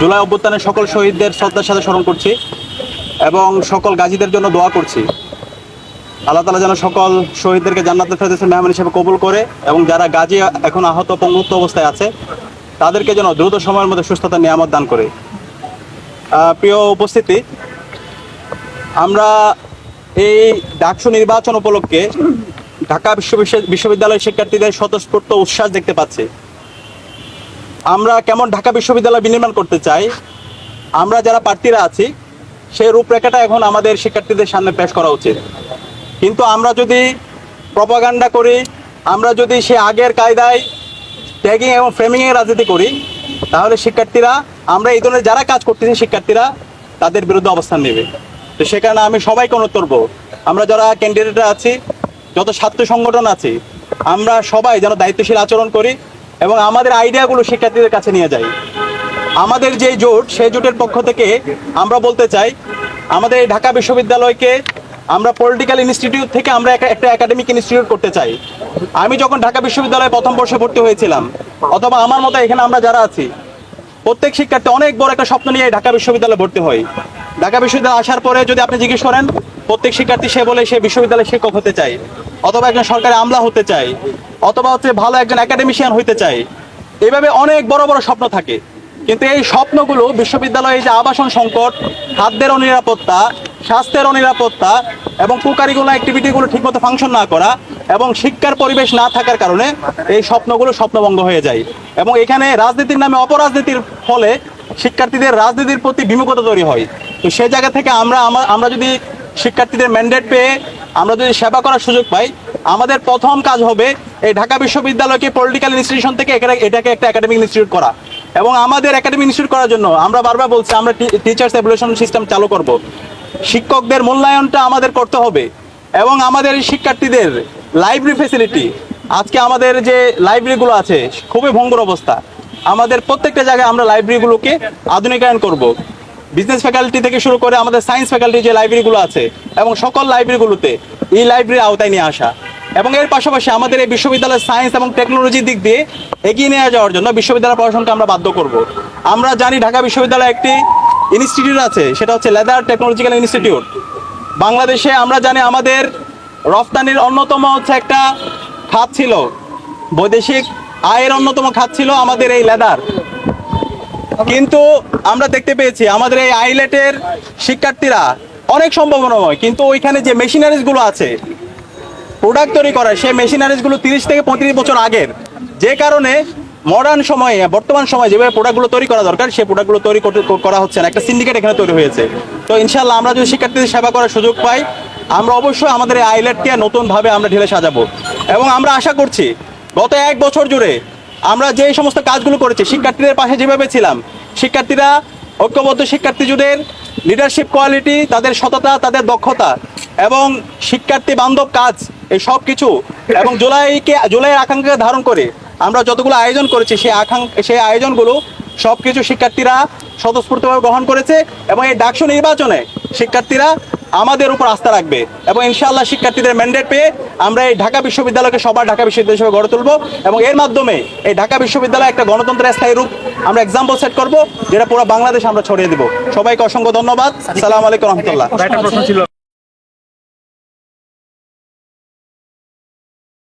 জুলাই অভ্যুত্থানের সকল শহীদদের শ্রদ্ধার সাথে স্মরণ করছি এবং সকল গাজীদের জন্য দোয়া করছি। আল্লাহ তালা যেন সকল শহীদদেরকে জান্নাতের ফেরদৌসের মেহমান হিসেবে কবুল করে এবং যারা গাজী এখন আহত পঙ্গুত্ব অবস্থায় আছে, তাদেরকে যেন দ্রুত সময়ের মধ্যে সুস্থতা নিয়ামত দান করে। প্রিয় উপস্থিতি, আমরা এই ডাকসু নির্বাচন উপলক্ষে ঢাকা বিশ্ববিশ্ব- বিশ্ববিদ্যালয়ের শিক্ষার্থীদের স্বতঃস্ফূর্ত উচ্ছ্বাস দেখতে পাচ্ছি। আমরা কেমন ঢাকা বিশ্ববিদ্যালয় বিনির্মাণ করতে চাই, আমরা যারা প্রার্থীরা আছি, সেই রূপরেখাটা এখন আমাদের শিক্ষার্থীদের সামনে পেশ করা উচিত। কিন্তু আমরা যদি প্রপাগান্ডা করি, আমরা যদি সে আগের কায়দায় ট্যাগিং এবং ফ্রেমিংয়ের রাজনীতি করি, তাহলে শিক্ষার্থীরা, আমরা এই ধরনের যারা কাজ করতেছি শিক্ষার্থীরা, তাদের বিরুদ্ধে অবস্থান নেবে। তো সে কারণে আমি সবাইকে অনুরোধ করব, আমরা যারা ক্যান্ডিডেটরা আছি, যত ছাত্র সংগঠন আছে, আমরা সবাই যেন দায়িত্বশীল আচরণ করি এবং আমাদের আইডিয়াগুলো শিক্ষার্থীদের কাছে নিয়ে যাই। আমাদের যে জোট, সেই জোটের পক্ষ থেকে আমরা বলতে চাই, আমাদের এই ঢাকা বিশ্ববিদ্যালয়কে আমরা পলিটিক্যাল ইনস্টিটিউট থেকে আমরা একটা- একাডেমিক ইনস্টিটিউট করতে চাই। আমি যখন ঢাকা বিশ্ববিদ্যালয়ে প্রথম বর্ষে ভর্তি হয়েছিলাম, অথবা আমার মতো এখানে আমরা যারা আছি, প্রত্যেক শিক্ষার্থী অনেক বড় একটা স্বপ্ন নিয়ে ঢাকা বিশ্ববিদ্যালয়ে ভর্তি হয়। ঢাকা বিশ্ববিদ্যালয়ে আসার পরে যদি আপনি জিজ্ঞেস করেন প্রত্যেক শিক্ষার্থী সে বলে সে বিশ্ববিদ্যালয়ের শিক্ষক হতে চায়, অথবা একজন সরকারি আমলা হতে চায়, অথবা হচ্ছে ভালো একজন একাডেমিশিয়ান হইতে চায়। এভাবে অনেক বড় বড় স্বপ্ন থাকে। কিন্তু এই স্বপ্নগুলো বিশ্ববিদ্যালয়ে যে আবাসন সংকট, খাদ্যের অনিরাপত্তা, স্বাস্থ্যের অনিরাপত্তা এবং কুকারিগুলো অ্যাক্টিভিটিগুলো ঠিকমতো ফাংশন না করা এবং শিক্ষার পরিবেশ না থাকার কারণে এই স্বপ্নগুলো স্বপ্নভঙ্গ হয়ে যায়। এবং এখানে রাজনীতির নামে অপরাজনীতির ফলে শিক্ষার্থীদের রাজনীতির প্রতি বিমুখতা তৈরি হয়। তো সেই জায়গা থেকে আমরা আমরা যদি শিক্ষার্থীদের ম্যান্ডেট পেয়ে আমরা যদি সেবা করার সুযোগ পাই, আমাদের প্রথম কাজ হবে এই ঢাকা বিশ্ববিদ্যালয়কে পলিটিক্যাল ইনস্টিটিউশন থেকে এটাকে একটা একাডেমিক ইনস্টিটিউট করা। এবং আমাদের একাডেমিক ইনস্টিটিউট করার জন্য আমরা বারবার বলছি, আমরা টিচার্স এভলিউশন সিস্টেম চালু করব। শিক্ষকদের মূল্যায়নটা আমাদের করতে হবে এবং আমাদের শিক্ষার্থীদের লাইব্রেরি ফেসিলিটি আজকে আমাদের যে লাইব্রেরিগুলো আছে, খুবই ভঙ্গুর অবস্থা। আমাদের প্রত্যেকটা জায়গায় আমরা লাইব্রেরিগুলোকে আধুনিকায়ন করব। বিজনেস ফ্যাকাল্টি থেকে শুরু করে আমাদের সায়েন্স ফ্যাকাল্টি যে লাইব্রেরিগুলো আছে এবং সকল লাইব্রেরিগুলোতে এই লাইব্রেরি আওতায় নিয়ে আসা। এবং এর পাশাপাশি আমাদের এই বিশ্ববিদ্যালয়ের সায়েন্স এবং টেকনোলজির দিক দিয়ে এগিয়ে নিয়ে যাওয়ার জন্য বিশ্ববিদ্যালয় প্রশাসনকে আমরা বাধ্য করব। আমরা জানি ঢাকা বিশ্ববিদ্যালয়ে একটি ইনস্টিটিউট আছে, সেটা হচ্ছে লেদার টেকনোলজিক্যাল ইনস্টিটিউট বাংলাদেশে আমরা জানি আমাদের রফতানির অন্যতম হচ্ছে একটা খাত ছিল, বৈদেশিক আয়ের অন্যতম খাত ছিল আমাদের এই লেদার কিন্তু আমরা দেখতে পেয়েছি আমাদের এই আইলেটের শিক্ষার্থীরা অনেক সম্ভাবনাময়, কিন্তু ওইখানে যে মেশিনারিজগুলো আছে প্রোডাক্ট তৈরি করা, সেই মেশিনারিজগুলো তিরিশ থেকে পঁয়ত্রিশ বছর আগের। যে কারণে মডার্ন সময়ে, বর্তমান সময়ে যেভাবে প্রোডাক্টগুলো তৈরি করা দরকার, সেই প্রোডাক্টগুলো তৈরি করা হচ্ছে না। একটা সিন্ডিকেট এখানে তৈরি হয়েছে। তো ইনশাল্লাহ আমরা যদি শিক্ষার্থীদের সেবা করার সুযোগ পাই, আমরা অবশ্যই আমাদের এই আইলেটকে নতুনভাবে আমরা ঢেলে সাজাবো। এবং আমরা আশা করছি, গত এক বছর জুড়ে আমরা যে সমস্ত কাজগুলো করেছি, শিক্ষার্থীদের পাশে যেভাবে ছিলাম, শিক্ষার্থীরা ঐক্যবদ্ধ শিক্ষার্থীদের লিডারশিপ কোয়ালিটি তাদের সততা, তাদের দক্ষতা এবং শিক্ষার্থী বান্ধব কাজ, এই সব কিছু এবং জুলাইকে, জুলাইয়ের আকাঙ্ক্ষাকে ধারণ করে আমরা যতগুলো আয়োজন করেছি, সেই আকাঙ্ক্ষা সেই আয়োজনগুলো সব কিছু শিক্ষার্থীরা স্বতঃস্ফূর্তভাবে গ্রহণ করেছে এবং এই ডাকসু নির্বাচনে শিক্ষার্থীরা আমাদের উপর আস্থা রাখবে এবং ইনশাআল্লাহ শিক্ষার্থীদের ম্যান্ডেট পেয়ে আমরা এই ঢাকা বিশ্ববিদ্যালয়কে সবার ঢাকা বিশ্ববিদ্যালয় হিসেবে গড়ে তুলবো এবং এর মাধ্যমে এই ঢাকা বিশ্ববিদ্যালয় একটা গণতন্ত্রের স্থায়ী রূপ আমরা এক্সাম্পল সেট করব যেটা পুরো বাংলাদেশ আমরা ছড়িয়ে দেবো। সবাইকে অসংখ্য ধন্যবাদ। সালাম। আলাইকুম রহমতুল্লাহ।